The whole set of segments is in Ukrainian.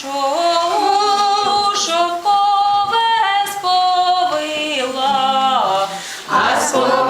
Шовшов повесь повила, а сповила.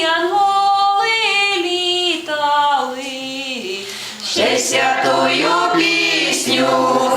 янголи літали, ще святою пісню.